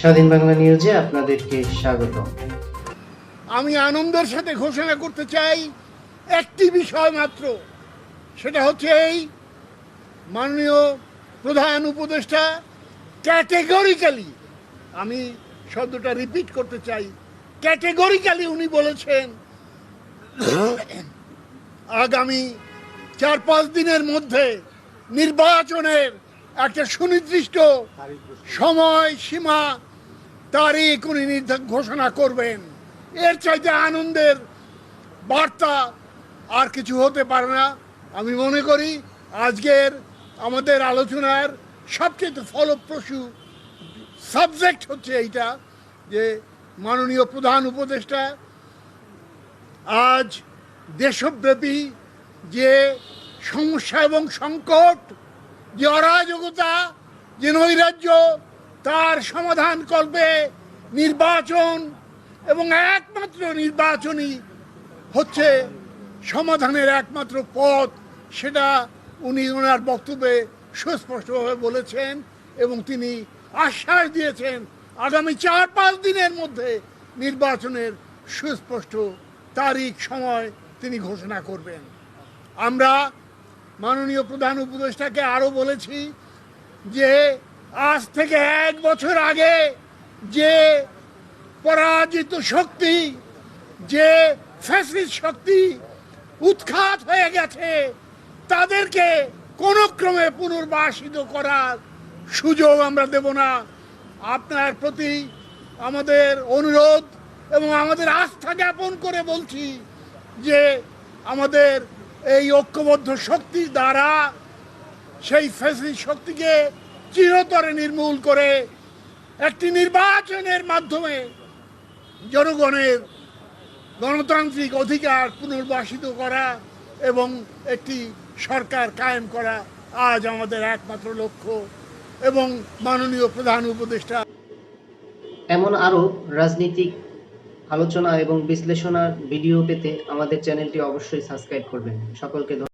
স্বাধীন বাংলা নিউজে আপনাদেরকে স্বাগত। আমি আনন্দের সাথে ঘোষণা করতে চাই একটি বিষয় মাত্র, সেটা হচ্ছে এই মাননীয় প্রধান উপদেষ্টা ক্যাটেগরিক্যালি, আমি শব্দটা রিপিট করতে চাই, ক্যাটেগরিক্যালি উনি বলেছেন, আগামী চার পাঁচ দিনের মধ্যে নির্বাচনের একটা সুনির্দিষ্ট সময় সীমা তারিখ উনি ঘোষণা করবেন। এর চাইতে আনন্দের বার্তা আর কিছু হতে পারে না। আমি মনে করি আজকের আমাদের আলোচনার সবচেয়ে ফলপ্রসূ সাবজেক্ট হচ্ছে এইটা, যে মাননীয় প্রধান উপদেষ্টা আজ দেশব্যাপী যে সমস্যা এবং সংকট, যে অরাজকতা, যে নৈরাজ্য তার সমাধান করবে নির্বাচন এবং একমাত্র নির্বাচনই হচ্ছে সমাধানের একমাত্র পথ। সেটা উনি ওনার বক্তব্যে সুস্পষ্টভাবে বলেছেন এবং তিনি আশ্বাস দিয়েছেন আগামী চার পাঁচ দিনের মধ্যে নির্বাচনের সুস্পষ্ট তারিখ, সময় তিনি ঘোষণা করবেন। আমরা মাননীয় প্রধান উপদেষ্টাকে আরও বলেছি যে আজ থেকে এক বছর আগে যে পরাজিত শক্তি, যে ফ্যাসিস্ট শক্তি উৎখাত হয়ে গেছে, তাদেরকে কোনো ক্রমে পুনর্বাসিত করার সুযোগ আমরা দেব না। আপনার প্রতি আমাদের অনুরোধ এবং আমাদের আস্থা জ্ঞাপন করে বলছি যে আমাদের এই ঐক্যবদ্ধ শক্তির দ্বারা সেই ফ্যাসিস্ট শক্তিকে চিরতরে নির্মূল করে একটি নির্বাচনের মাধ্যমে জনগণের গণতান্ত্রিক অধিকার পুনর্বাসিত করা এবং একটি সরকার কায়েম করা আজ আমাদের একমাত্র লক্ষ্য এবং মাননীয় প্রধান উপদেষ্টা এমন আরও রাজনীতিক আলোচনা এবং বিশ্লেষণার ভিডিও পেতে আমাদের চ্যানেলটি অবশ্যই সাবস্ক্রাইব করবেন সকলকে।